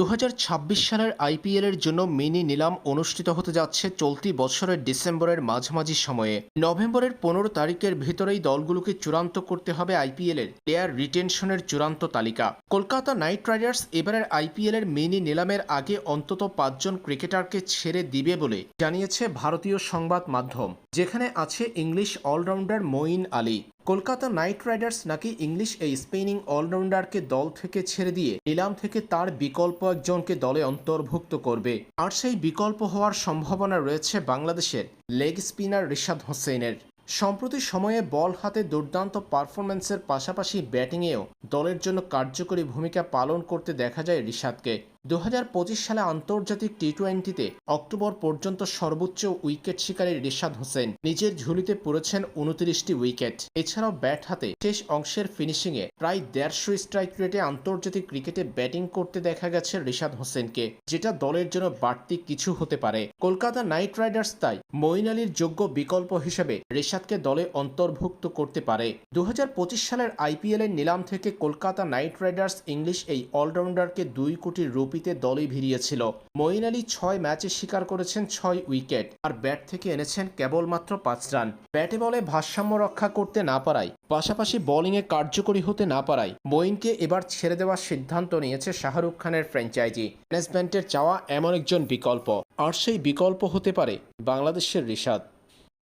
দু হাজার ছাব্বিশ সালের আইপিএলের জন্য মিনি নিলাম অনুষ্ঠিত হতে যাচ্ছে চলতি বছরের ডিসেম্বরের মাঝামাঝি সময়ে। নভেম্বরের পনেরো তারিখের ভেতরেই দলগুলোকে চূড়ান্ত করতে হবে আইপিএলের প্লেয়ার রিটেনশনের চূড়ান্ত তালিকা। কলকাতা নাইট রাইডার্স এবারের আইপিএলের মিনি নিলামের আগে অন্তত পাঁচজন ক্রিকেটারকে ছেড়ে দিবে বলে জানিয়েছে ভারতীয় সংবাদ মাধ্যম, যেখানে আছে English allrounder Moeen Ali. Kolkata Knight Riders নাকি ইংলিশ এই স্পিনিং অলরাউন্ডারকে দল থেকে ছেড়ে দিয়ে নিলাম থেকে তার বিকল্প একজনকে দলে অন্তর্ভুক্ত করবে। আর সেই বিকল্প হওয়ার সম্ভাবনা রয়েছে বাংলাদেশের লেগ স্পিনার রিশাদ হোসেনের। সম্প্রতি সময়ে বল হাতে দুর্দান্ত পারফরম্যান্সের পাশাপাশি ব্যাটিংয়েও দলের জন্য কার্যকরী ভূমিকা পালন করতে দেখা যায় রিশাদকে। দু হাজার পঁচিশ সালে আন্তর্জাতিক টি টোয়েন্টিতে অক্টোবর পর্যন্ত সর্বোচ্চ উইকেট শিকারী রিশাদ হোসেন নিজের ঝুলিতে পড়েছেন উনত্রিশটি উইকেট। এছাড়াও ব্যাট হাতে শেষ অংশের ফিনিশিংয়ে প্রায় দেড়শো স্ট্রাইক রেটে আন্তর্জাতিক ক্রিকেটে ব্যাটিং করতে দেখা গেছে রিশাদ হোসেনকে, যেটা দলের জন্য বাড়তি কিছু হতে পারে। কলকাতা নাইট রাইডার্স তাই মঈন আলীর যোগ্য বিকল্প হিসেবে রিশাদকে দলে অন্তর্ভুক্ত করতে পারে। দু হাজার পঁচিশ সালের আইপিএলের নিলাম থেকে কলকাতা নাইট রাইডার্স ইংলিশ এই অলরাউন্ডারকে দুই কোটি রুপিতে দলে ভিড়িয়েছিল। মঈন আলী ছয় ম্যাচে শিকার করেছেন ছয় উইকেট আর ব্যাট থেকে এনেছেন কেবলমাত্র পাঁচ রান। ব্যাটে বলে ভারসাম্য রক্ষা করতে না পারায়, পাশাপাশি বোলিংয়ে কার্যকরী হতে না পারায় মঈনকে এবার ছেড়ে দেওয়ার সিদ্ধান্ত নিয়েছে শাহরুখ খানের ফ্র্যাঞ্চাইজি। ম্যানেজমেন্টের চাওয়া এমন একজন বিকল্প, আর সেই বিকল্প হতে পারে বাংলাদেশের রিশাদ।